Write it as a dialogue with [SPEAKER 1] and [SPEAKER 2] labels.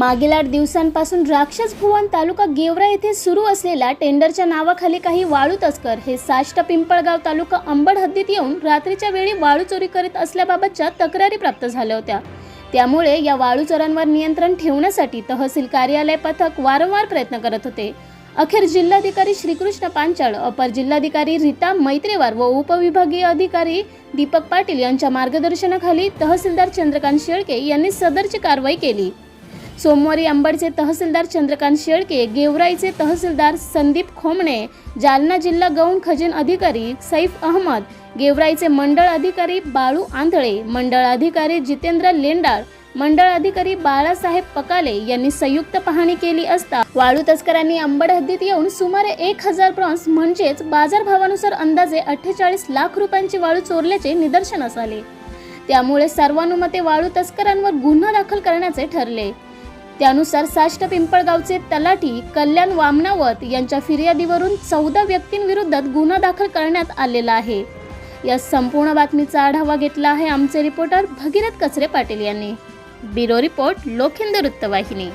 [SPEAKER 1] मागील आठ दिवसांपासून राक्षस भुवन तालुका गेवरा येथे सुरू असलेल्या टेंडरच्या नावाखाली काही वाळू तस्कर हे साष्ट पिंपळगाव तालुका अंबड हद्दीत येऊन रात्रीच्या वेळी वाळू चोरी करीत असल्याबाबतच्या तक्रारी प्राप्त झाल्या होत्या. त्यामुळे या वाळू चोरांवर नियंत्रण ठेवण्यासाठी तहसील कार्यालय पथक वारंवार प्रयत्न करत होते. अखेर जिल्हाधिकारी श्रीकृष्ण पांचाळ अपर जिल्हाधिकारी रीता मैत्रेवार व उपविभागीय अधिकारी दीपक पाटील यांच्या मार्गदर्शनाखाली तहसीलदार चंद्रकांत शेळके यांनी सदरची कारवाई केली. सोमवारी अंबडचे तहसीलदार चंद्रकांत शेळके गेवराईचे तहसीलदार संदीप खोमणे जालना जिल्हा गौण खजिन अधिकारी सैफ अहमद गेवराईचे मंडळ अधिकारी बाळू आंधळे मंडळ अधिकारी जितेंद्र लेंडाळ मंडळ अधिकारी बाळासाहेब पकाले यांनी संयुक्त पाहणी केली असता वाळू तस्करांनी अंबड हद्दीत येऊन सुमारे एक हजार प्रॉन्स म्हणजेच बाजारभावानुसार अंदाजे अठ्ठेचाळीस लाख रुपयांची वाळू चोरल्याचे निदर्शनास आले. त्यामुळे सर्वानुमते वाळू तस्करांवर गुन्हा दाखल करण्याचे ठरले. त्यानुसार साष्ट पिंपळगावचे तलाठी कल्याण वामनावत यांच्या फिर्यादीवरून चौदा व्यक्तींविरोधात गुन्हा दाखल करण्यात आलेला आहे. या संपूर्ण बातमीचा आढावा घेतला आहे आमचे रिपोर्टर भगीरथ कचरे पाटील यांनी. ब्युरो रिपोर्ट लोखिंद वृत्तवाहिनी.